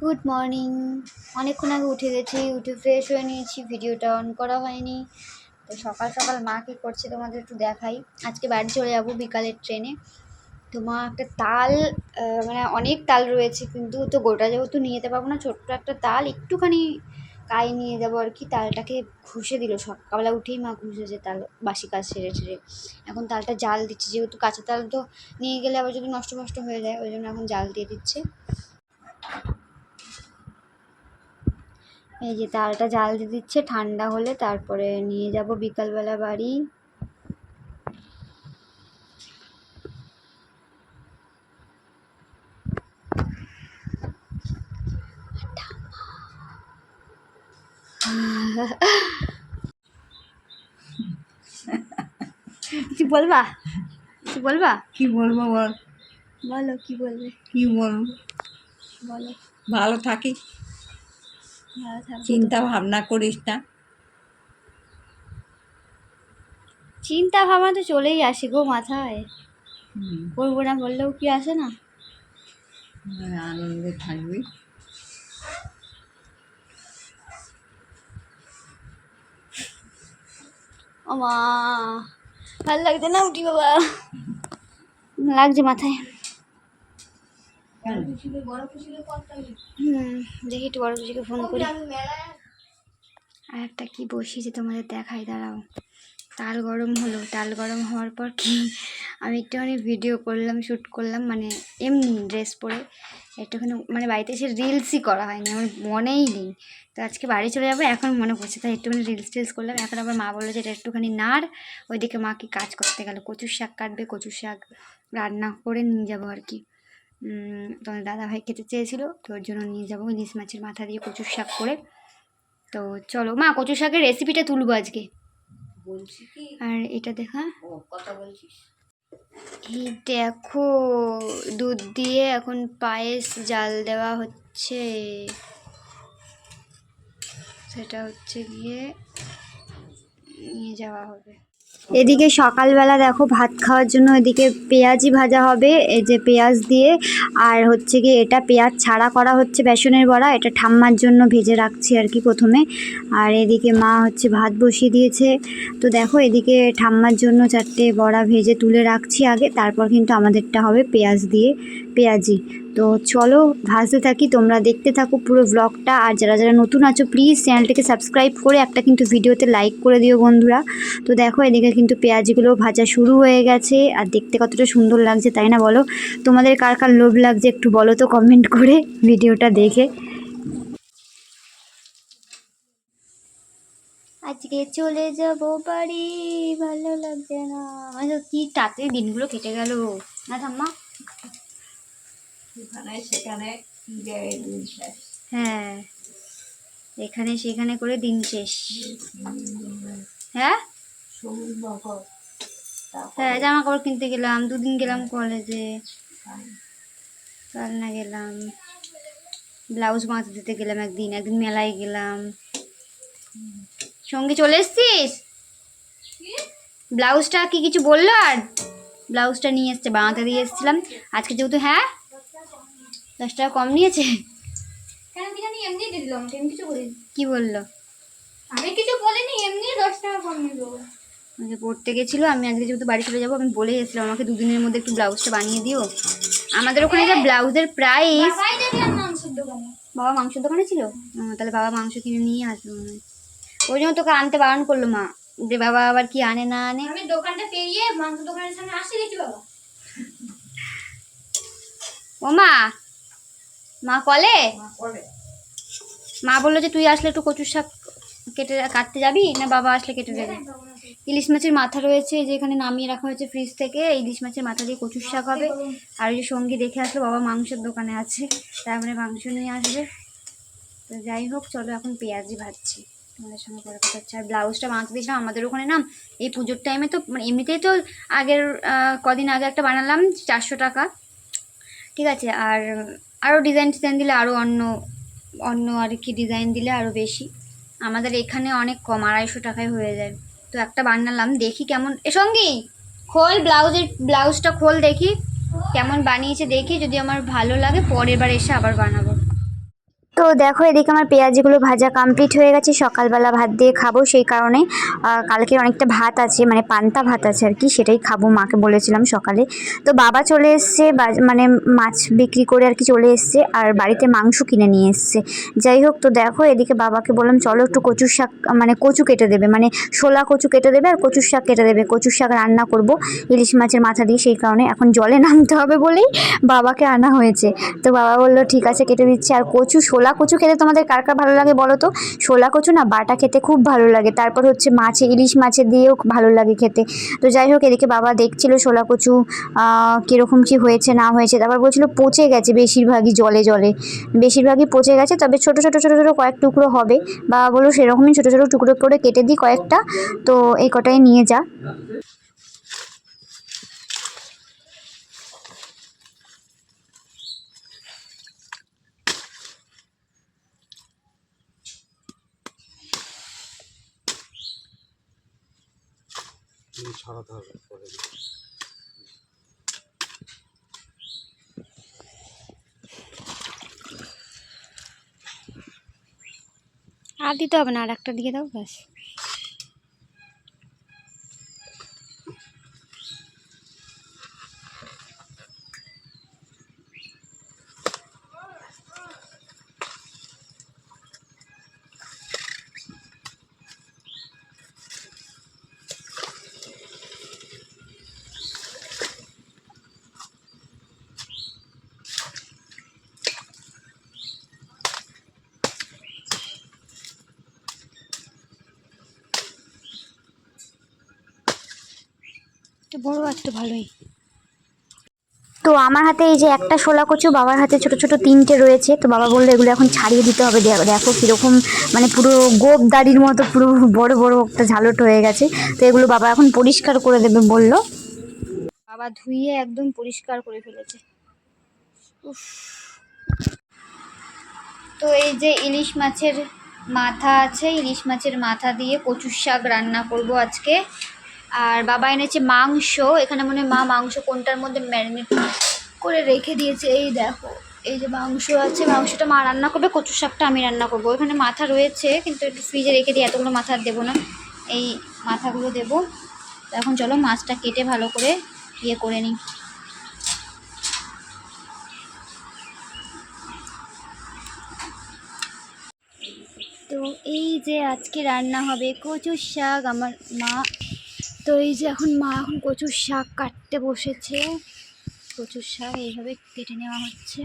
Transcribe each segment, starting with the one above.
Good morning অনেকক্ষণ আগে উঠে গেছি, উঠে ফ্রেশ হয়ে নিয়েছি ভিডিওটা অন করা হয়নি। তো সকাল সকাল মা কী করছে তোমাদের একটু দেখাই। আজকে বাড়ি চলে যাব বিকালের ট্রেনে তো মা একটা তাল মানে অনেক তাল রয়েছে, কিন্তু তো গোটা যেহেতু নিয়ে যেতে পারব না, ছোট্ট একটা তাল, একটুখানি কাই নিয়ে যাব আর কি, তালটাকে ঘুষে দিল সকালবেলা উঠেই মা ঘষেছে তাল, বাসি কাজ সেরে ছেড়ে এখন তালটা জাল দিচ্ছে, যেহেতু কাঁচা তাল তো নিয়ে গেলে আবার যদি নষ্ট নষ্ট হয়ে যায়, ওই জন্য এখন জাল দিয়ে দিচ্ছে। এই যে তালটা জাল দিয়ে দিচ্ছে, ঠান্ডা হলে তারপরে নিয়ে যাব বিকালবেলা বাড়ি। কিছু বলবা? কিছু বলবা? কি বলব বল? বলো কি বলবে? কি বলব? বলো। ভালো থাকি। চিন্তা ভাবনা করিস না। চিন্তা ভাবনা তো চলেই আসে গো মাথায়। করব না বললেও কি আসে না? আনন্দে থাকবি। ও মা ভালো লাগছে না উঠি বাবা? লাগছে মাথায়। হুম দেখি একটু বড় খুশিকে ফোন করি। আর একটা কি বসিয়েছে তোমাদের দেখাই দাঁড়াও। তাল গরম হলো তাল গরম হওয়ার পর কি আমি একটুখানি ভিডিও করলাম শ্যুট করলাম মানে এমনি ড্রেস পরে একটুখানি মানে বাড়িতে এসে রিলসই করা হয়নি আমার মনেই নেই। তো আজকে বাড়ি চলে যাব এখন মনে পড়ছে তাই একটুখানি রিলস টিলস করলাম এখন আবার মা বলল যে এটা একটুখানি নাড় ওইদিকে মা কি কাজ করতে গেল কচুর শাক কাটবে কচুর শাক রান্না করে নিয়ে যাব আর কি। তোমার দাদা ভাই খেতে চেয়েছিল তো ওর জন্য নিয়ে যাব ইলিশ মাছের মাথা দিয়ে কচুর শাক করে। তো চলো মা কচুর শাকের রেসিপিটা তুলবো আজকে। বলছি কি? আর এটা দেখা। কথা বলছিস? দেখো দুধ দিয়ে এখন পায়েস জাল দেওয়া হচ্ছে। সেটা হচ্ছে গিয়ে নিয়ে যাওয়া হবে। এদিকে সকালবেলা দেখো ভাত খাওয়ার জন্য এদিকে পেঁয়াজি ভাজা হবে, এই যে পেঁয়াজ দিয়ে। আর হচ্ছে কি এটা পেঁয়াজ ছাড়া করা হচ্ছে বেসনের বড়া, এটা ঠাম্মার জন্য ভেজে রাখছি আর কি প্রথমে। আর এদিকে মা হচ্ছে ভাত বসিয়ে দিয়েছে। তো দেখো এদিকে ঠাম্মার জন্য চারটে বড়া ভেজে তুলে রাখছি আগে, তারপর কিন্তু আমাদেরটা হবে পেঁয়াজ দিয়ে, পেঁয়াজি। তো চলো ভাসতে থাকি, তোমরা দেখতে থাকো পুরো ব্লগটা আর যারা যারা নতুন আছো প্লিজ চ্যানেলটিকে সাবস্ক্রাইব করে একটা কিন্তু ভিডিওতে লাইক করে দিও বন্ধুরা। তো দেখো, এদিকে কিন্তু পেঁয়াজগুলো ভাজা শুরু হয়ে গেছে। আর দেখতে কতটা সুন্দর লাগছে, তাই না বলো? তোমাদের কার কার লোভ লাগছে একটু বলো তো কমেন্ট করে ভিডিওটা দেখে। আজকে চলে যাব বাড়ি, ভালো লাগছে না। কি তাড়াতাড়ি দিনগুলো কেটে গেল না ঠাম্মা? এখানে সেখানে দিন শেষ। হ্যাঁ এখানে সেখানে করে দিন শেষ। হ্যাঁ? হ্যাঁ জামা কাপড় কিনতে গেলাম দুদিন গেলাম কলেজে। কাল না গেলাম ব্লাউজ বাঁধতে দিতে গেলাম একদিন একদিন মেলায় গেলাম। সঙ্গে চলে এসছিস? ব্লাউজটা কি কিছু বলল আর? ব্লাউজটা নিয়ে এসছে বানাতে দিয়ে এসেছিলাম। আজকে যেহেতু হ্যাঁ? দশ টাকা কম নিয়েছে? কেন কি জানি এমনি দিয়ে দিলাম আমি কিছু বলিনি। কি বলল? আমি কিছু বলিনি এমনি দশ টাকা কম নিল আমাকে পড়তে গেছিল আমি আজকে যেহেতু বাড়ি চলে যাব আমি বলে গেছিলাম আমাকে দুদিনের মধ্যে একটু ব্লাউজটা বানিয়ে দিও। আমাদের ওখানে যে ব্লাউজের প্রাইস বাবা মাংসের দোকানে ছিল? তাহলে বাবা মাংস কিনে নিয়ে আসবে মনে হয়। ওই জন্য তোকে আনতে বারণ করল মা। যে বাবা আবার কি আনে না আনে? আমি দোকানটা পেরিয়ে মাংস দোকানের সামনে আসতে দেখি বাবা। ও মা মা কলে? মা বলল যে তুই আসলে একটু কচুর শাক কেটে কাটতে যাবি না বাবা আসলে কেটে দেবে? ইলিশ মাছের মাথা রয়েছে যে এখানে নামিয়ে রাখা হয়েছে ফ্রিজ থেকে। ইলিশ মাছের মাথা দিয়ে কচুর শাক হবে। আর ওই যে সঙ্গী দেখে আসলো বাবা মাংসের দোকানে আছে। তারপরে মাংস নিয়ে আসবে। তো যাই হোক চলো এখন পেঁয়াজি ভাজছি। তোমাদের সঙ্গে পরে কথা হচ্ছে। আর ব্লাউজটা বানাতে দিয়েছিলাম আমাদের ওখানে নাম এই পুজোর টাইমে তো মানে এমনিতেই তো আগের কদিন আগে একটা বানালাম চারশো টাকা। ঠিক আছে আর আরও ডিজাইন টিজাইন দিলে আরও অন্য অন্য আর কি ডিজাইন দিলে আরও বেশি। আমাদের এখানে অনেক কম, আড়াইশো টাকায় হয়ে যায়। তো একটা বানালাম, দেখি কেমন। এ সঙ্গী, খোল ব্লাউজের, ব্লাউজটা খোল দেখি। কেমন বানিয়েছে দেখি, যদি আমার ভালো লাগে, পরের বার এসে আবার বানাবো। তো দেখো, এদিকে আমার পেঁয়াজিগুলো ভাজা কমপ্লিট হয়ে গেছে। সকালবেলা ভাত দিয়ে খাব সেই কারণে। কালকে অনেকটা ভাত আছে মানে পান্তা ভাত আছে আর কি, সেটাই খাব, মাকে বলেছিলাম সকালে। তো বাবা চলে এসছে মানে মাছ বিক্রি করে আর কি চলে এসছে, আর বাড়িতে মাংস কিনে নিয়ে এসছে। যাই হোক, তো দেখো, এদিকে বাবাকে বললাম, চলো একটু কচুর শাক মানে কচু কেটে দেবে। মানে শোলা কচু কেটে দেবে, আর কচুর শাক কেটে দেবে। কচুর শাক রান্না করব, ইলিশ মাছের মাথা দিয়ে, সেই কারণে এখন জলে নামতে হবে বলেই বাবাকে আনা হয়েছে। তো বাবা বলল, ঠিক আছে, কেটে দিচ্ছে। আর কচু শোলা কচু খেতে তোমাদের কার কার ভালো লাগে বলো তো? শোলা কচু না বাটা খেতে খুব ভালো লাগে। তারপর হচ্ছে মাছে, ইলিশ মাছের দিয়েও ভালো লাগে খেতে। তো যাই হোক, এদিকে বাবা দেখছিল শোলা কচু কীরকম কী হয়েছে, না হয়েছে। তারপর বলছিল পচে গেছে বেশিরভাগই জলে জলে। বেশিরভাগই পচে গেছে, তবে ছোটো ছোটো ছোটো ছোটো কয়েক টুকরো হবে। বাবা বলল, সেরকমই ছোটো ছোটো টুকরো করে কেটে দিই কয়েকটা। তো এই কটাই নিয়ে যা। হবে আর দিতে হবে না আর একটা দিয়ে দাও ব্যাস। বড় আর তো ভালোই। তো আমার হাতে এই যে একটা শোলা কচু বাবার হাতে ছোট ছোট তিনটে রয়েছে। তো বাবা বলল এগুলো এখন ছাড়িয়ে দিতে হবে। দেখো কীরকম মানে পুরো গোপ দাড়ির মতো পুরো বড় বড় একটা ঝালট হয়ে গেছে। তো এগুলো বাবা এখন পরিষ্কার করে দেবে বলল। বাবা ধুইয়ে একদম পরিষ্কার করে ফেলেছে। উফ। তো এই যে ইলিশ মাছের মাথা আছে ইলিশ মাছের মাথা দিয়ে কচুর শাক রান্না করব আজকে। আর বাবা এনেছে মাংস। এখানে মনে মা মাংস কোনটার মধ্যে ম্যারিনেট করে রেখে দিয়েছে। এই দেখো, এই যে মাংস আছে। মাংসটা মা রান্না করবে কচুর শাকটা আমি রান্না করব। এখানে মাথা রয়েছে, কিন্তু একটু ফ্রিজে রেখে দিই, এতগুলো মাথা দেবো না। এই মাথাগুলো দেবো। এখন চলো মাছটা কেটে ভালো করে ইয়ে করে নিই। তো এই যে আজকে রান্না হবে কচুর শাক। আমার মা তো এই যে এখন মা এখন কচুর শাক কাটতে বসেছে। কচুর শাক এইভাবে কেটে নেওয়া হচ্ছে।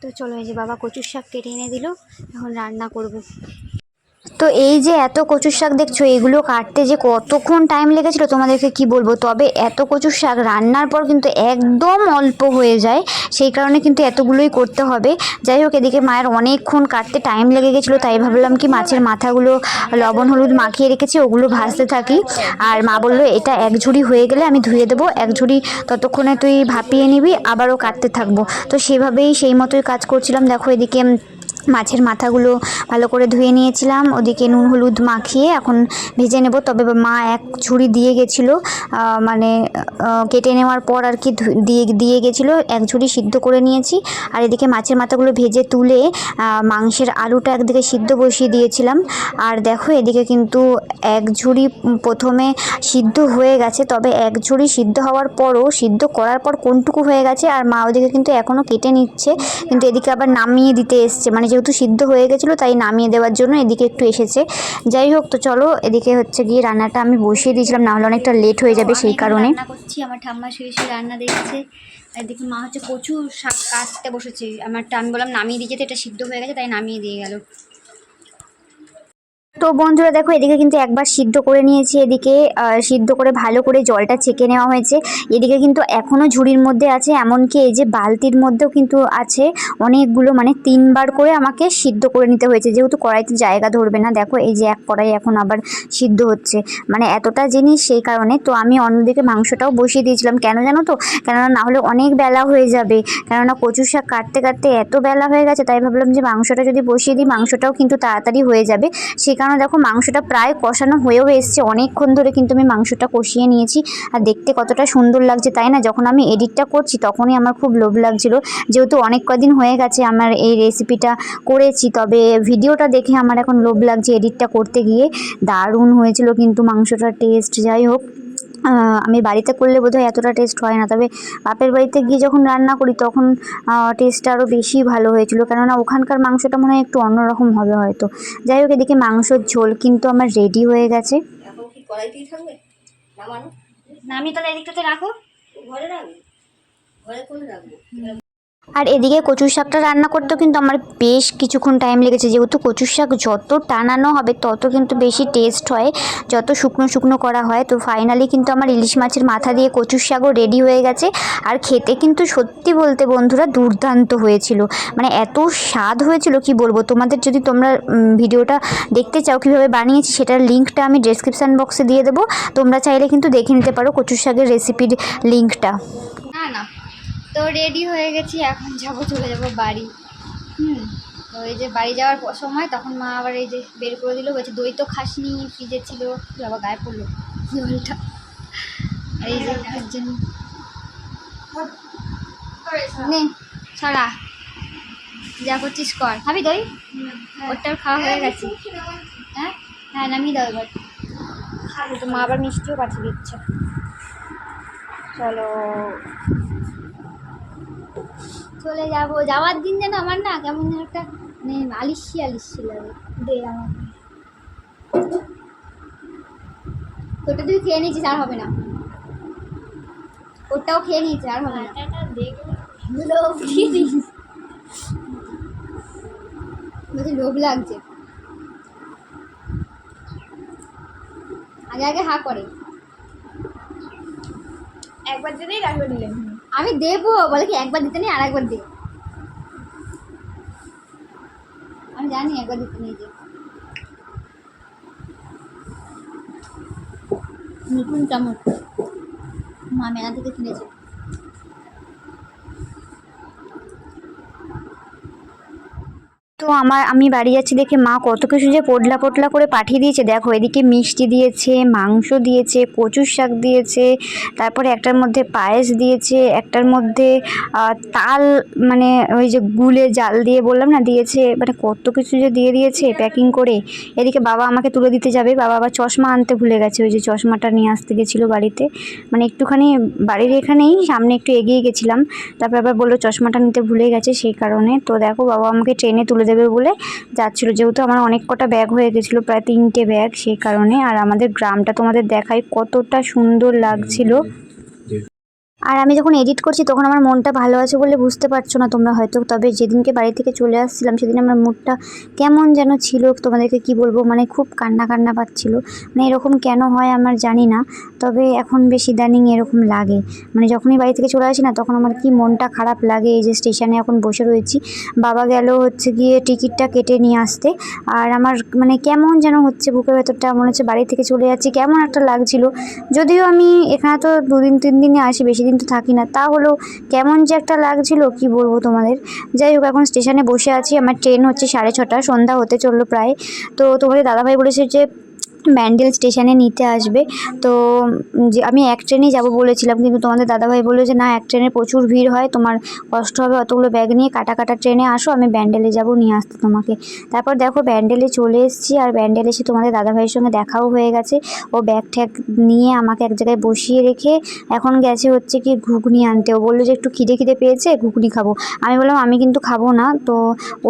তো চলো এই যে বাবা কচুর শাক কেটে এনে দিল, এখন রান্না করব। তো এই যে এত কচুর শাক দেখছ, এগুলো কাটতে যে কতক্ষণ টাইম লেগেছিল তোমাদেরকে কি বলব? তবে এত কচুর শাক রান্নার পর কিন্তু একদম অল্প হয়ে যায়, সেই কারণে কিন্তু এতগুলোই করতে হবে। যাই হোক, এদিকে মায়ের অনেকক্ষণ কাটতে টাইম লেগে গেছিল, তাই ভাবলাম কি মাছের মাথাগুলো লবণ, হলুদ মাখিয়ে রেখেছি, ওগুলো ভাজতে থাকি। আর মা বলল, এটা এক ঝুড়ি হয়ে গেলে আমি ধুয়ে দেবো, এক ঝুড়ি ততক্ষণে তুই ভাপিয়ে নিবি, আবারও কাটতে থাকব। তো সেভাবেই সেই মতোই কাজ করছিলাম। দেখো, এদিকে মাছের মাথাগুলো ভালো করে ধুয়ে নিয়েছিলাম। ওদিকে নুন, হলুদ মাখিয়ে এখন ভেজে নেব। তবে মা এক ঝুড়ি দিয়ে গেছিল। মানে কেটে নেওয়ার পর আর কি দিয়ে দিয়ে গেছিল। এক ঝুড়ি সিদ্ধ করে নিয়েছি। আর এদিকে মাছের মাথাগুলো ভেজে তুলে মাংসের আলুটা একদিকে সিদ্ধ বসিয়ে দিয়েছিলাম। আর দেখো, এদিকে কিন্তু এক ঝুড়ি প্রথমে সিদ্ধ হয়ে গেছে। তবে এক ঝুড়ি সিদ্ধ হওয়ার পরও, সিদ্ধ করার পর কোনটুকু হয়ে গেছে? আর মা ওদিকে কিন্তু এখনও কেটে নিচ্ছে। কিন্তু এদিকে আবার নামিয়ে দিতে এসছে। মানে যেহেতু সিদ্ধ হয়ে গেছিল তাই নামিয়ে দেওয়ার জন্য এদিকে একটু এসেছে। যাই হোক তো চলো এদিকে হচ্ছে গিয়ে রান্নাটা আমি বসিয়ে দিয়েছিলাম নাহলে অনেকটা লেট হয়ে যাবে সেই কারণে। রান্না করছি আমার ঠাম্মা শুয়ে শুয়ে রান্না দেখছে। এদিকে মা হচ্ছে প্রচুর শাক কাটতে বসেছে। আমারটা আমি বললাম নামিয়ে দিয়ে যেতে এটা সিদ্ধ হয়ে গেছে তাই নামিয়ে দিয়ে গেল। তো বন্ধুরা দেখো, এদিকে কিন্তু একবার সিদ্ধ করে নিয়েছি এদিকে। সিদ্ধ করে ভালো করে জলটা ছেঁকে নেওয়া হয়েছে। এদিকে কিন্তু এখনও ঝুড়ির মধ্যে আছে, এমনকি এই যে বালতির মধ্যেও কিন্তু আছে। অনেকগুলো মানে তিনবার করে আমাকে সিদ্ধ করে নিতে হয়েছে। যেহেতু কড়াইতে জায়গা ধরবে না, দেখো এই যে এক কড়াই এখন আবার সিদ্ধ হচ্ছে। মানে এতটা জিনিস সেই কারণে। তো আমি অন্যদিকে মাংসটাও বসিয়ে দিয়েছিলাম। কেন জানো তো? কেননা না হলে অনেক বেলা হয়ে যাবে। কেননা কচু শাক কাটতে কাটতে এত বেলা হয়ে গেছে, তাই ভাবলাম যে মাংসটা যদি বসিয়ে দিই, মাংসটাও কিন্তু তাড়াতাড়ি হয়ে যাবে। সেই কারণে দেখো মাংসটা প্রায় কষানো হয়েও এসছে। অনেকক্ষণ ধরে কিন্তু আমি মাংসটা কষিয়ে নিয়েছি। আর দেখতে কতটা সুন্দর লাগছে, তাই না? যখন আমি এডিটটা করছি, তখনই আমার খুব লোভ লাগছিল। যেহেতু অনেক কদিন হয়ে গেছে আমার এই রেসিপিটা করেছি, তবে ভিডিওটা দেখে আমার এখন লোভ লাগছে এডিটটা করতে গিয়ে। দারুণ হয়েছিল কিন্তু মাংসটার টেস্ট যাই হোক। আমি বাড়িতে করলে বোধহয় এতটা টেস্ট হয় না। তবে বাপের বাড়িতে গিয়ে যখন রান্না করি তখন টেস্টটা আরও বেশি ভালো হয়েছিল। কেননা ওখানকার মাংসটা মনে হয় একটু অন্যরকম হবে হয়তো। যাই হোক এদিকে মাংসর ঝোল কিন্তু আমার রেডি হয়ে গেছে। এখন কি কড়াইতেই থাকবে? নামানো? না আমি তাহলে এদিকটাতে রাখো। ঘরে রাখব? ঘরে করে রাখব? আর এদিকে কচুর শাকটা রান্না করতেও কিন্তু আমার বেশ কিছুক্ষণ টাইম লেগেছে। যেহেতু কচুর শাক যত টানানো হবে, তত কিন্তু বেশি টেস্ট হয়। যত শুকনো শুকনো করা হয়, তো ফাইনালি কিন্তু আমার ইলিশ মাছের মাথা দিয়ে কচুর শাকও রেডি হয়ে গেছে। আর খেতে কিন্তু সত্যি বলতে বন্ধুরা দুর্দান্ত হয়েছিল। মানে এত স্বাদ হয়েছিল, কি বলব? তোমাদের যদি তোমরা ভিডিওটা দেখতে চাও কীভাবে বানিয়েছি, সেটার লিঙ্কটা আমি ডেসক্রিপশান বক্সে দিয়ে দেবো। তোমরা চাইলে কিন্তু দেখে নিতে পারো কচুর শাকের রেসিপির লিঙ্কটা তো রেডি হয়ে গেছি, এখন যাব, চলে যাব বাড়ি। হুম, তো এই যে বাড়ি যাওয়ার সময়, তখন মা আবার এই যে বের করে দিল, বলছে দই তো খাসনি ফ্রিজে ছিল। আবার গায়ে পড়ল জলটা। এই যে একজন নে ছড়া যা করছিস কর। খাবি দই? ওরটার খাওয়া হয়ে গেছে। হ্যাঁ? হ্যাঁ নামিয়ে দাও এবার। তো মা আবার মিষ্টিও পাঠিয়ে দিচ্ছে। চলো। চলে যাব। যাওয়ার দিন যেন আমার না কেমন যেন একটা মানে আলিসি আলিসি লাগে দে আমার। তোটা তুই খেয়ে নিয়েছিস আর হবে না। ওটাও খেয়ে নিয়েছে আর হবে না। লোভ বলছি লোভ লাগছে। আগে আগে হা করে। একবার দিলেই রাখবে নিলেন আমি দেবো, বলে কি একবার দিতে নেই আর একবার দে। আমি জানি একবার দিতে নেই যে নতুন চামচ। মা মেলা থেকে কিনেছে। তো আমার, আমি বাড়ি যাচ্ছি দেখে মা কত কিছু যে পোটলা পোটলা করে পাঠিয়ে দিয়েছে। দেখো, এদিকে মিষ্টি দিয়েছে, মাংস দিয়েছে, কচুর শাক দিয়েছে, তারপরে একটার মধ্যে পায়েস দিয়েছে, একটার মধ্যে তাল মানে ওই যে গুলে জাল দিয়ে বললাম না, দিয়েছে মানে কত কিছু যে দিয়ে দিয়েছে প্যাকিং করে। এদিকে বাবা আমাকে তুলে দিতে যাবে। বাবা আবার চশমা আনতে ভুলে গেছে, ওই যে চশমাটা নিয়ে আসতে গেছিল বাড়িতে। মানে একটুখানি বাড়ির এখানেই, সামনে একটু এগিয়ে গেছিলাম। তারপর আবার বলল চশমাটা নিতে ভুলে গেছে, সেই কারণে। তো দেখো, বাবা আমাকে ট্রেনে তুলে দেবে বলে যাচ্ছিল। যেহেতু আমার অনেক কটা ব্যাগ হয়ে গেছিল, প্রায় তিনটে ব্যাগ সেই কারণে। আর আমাদের গ্রামটা তোমাদের দেখাই কতটা সুন্দর লাগছিল। আর আমি যখন এডিট করছি, তখন আমার মনটা ভালো আছে বলে বুঝতে পারছ না তোমরা হয়তো। তবে যেদিনকে বাড়ি থেকে চলে আসছিলাম, সেদিন আমার মুডটা কেমন যেন ছিল, তোমাদেরকে কি বলব? মানে খুব কান্না কান্না পাচ্ছিল। মানে এরকম কেন হয় আমার জানি না, তবে এখন বেশ ইদানিং এরকম লাগে। মানে যখনই বাড়ি থেকে চলে আসি না, তখন আমার কি মনটা খারাপ লাগে, এই যে স্টেশনে এখন বসে রয়েছি। বাবা গেল হচ্ছে গিয়ে টিকিটটা কেটে নিয়ে আসতে। আর আমার মানে কেমন যেন হচ্ছে বুকের ভেতরটা, মনে হচ্ছে বাড়ি থেকে চলে যাচ্ছি, কেমন একটা লাগছিল। যদিও আমি এখানে তো দুদিন, তিন দিনে আসি, বেশি দিন তো থাকি না। তা হলো কেমন যে একটা লাগছিল, কি বলব তোমাদের? যাই হোক, এখন স্টেশনে বসে আছি। আমার ট্রেন হচ্ছে সাড়ে ছটা, সন্ধ্যা হতে চলল প্রায়। তো তোমাদের দাদাভাই বলেছে যে ব্যান্ডেল স্টেশনে নিতে আসবে। তো যে আমি এক ট্রেনেই যাব বলেছিলাম, কিন্তু তোমাদের দাদাভাই বলল যে, না, এক ট্রেনে প্রচুর ভিড় হয়, তোমার কষ্ট হবে অতগুলো ব্যাগ নিয়ে কাটা কাটা ট্রেনে আসো, আমি ব্যান্ডেলে যাব, নিয়ে আসতে তোমাকে। তারপর দেখো ব্যান্ডেলে চলে এসেছি, আর ব্যান্ডেলে এসে তোমাদের দাদাভাইয়ের সঙ্গে দেখাও হয়ে গেছে। ও ব্যাগ ট্যাগ নিয়ে আমাকে এক জায়গায় বসিয়ে রেখে এখন গেছে হচ্ছে কি ঘুগনি আনতে। ও বলল যে, একটু খিদে খিদে পেয়েছে, ঘুগনি খাব। আমি বললাম, আমি কিন্তু খাব না। তো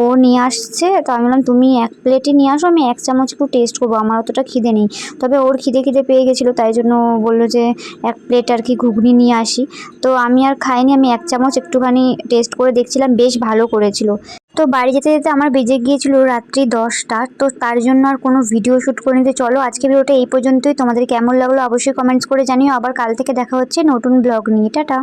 ও নিয়ে আসছে, তো আমি বললাম, তুমি এক প্লেটই নিয়ে আসো, আমি এক চামচ একটু টেস্ট করব, আমার অতটা খিদে নেই। তবে ওর খিদে খিদে পেয়ে গেছিল, তাই জন্য বলল যে, এক প্লেট আর কি ঘুগনি নিয়ে আসি। তো আমি আর খাইনি, আমি এক চামচ একটুখানি টেস্ট করে দেখছিলাম, বেশ ভালো করেছিল। তো বাড়ি যেতে যেতে আমার বেজে গিয়েছিল রাত্রি দশটা, তো তার জন্য আর কোনো ভিডিও শ্যুট করে নিতে চলো আজকে ভিডিওটা এই পর্যন্তই। তোমাদের কেমন লাগল অবশ্যই কমেন্টস করে জানিও। আবার কাল থেকে দেখা হচ্ছে নতুন ব্লগ নিয়ে। টাটা।